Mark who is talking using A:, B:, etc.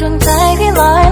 A: ดวงใจที่ลอย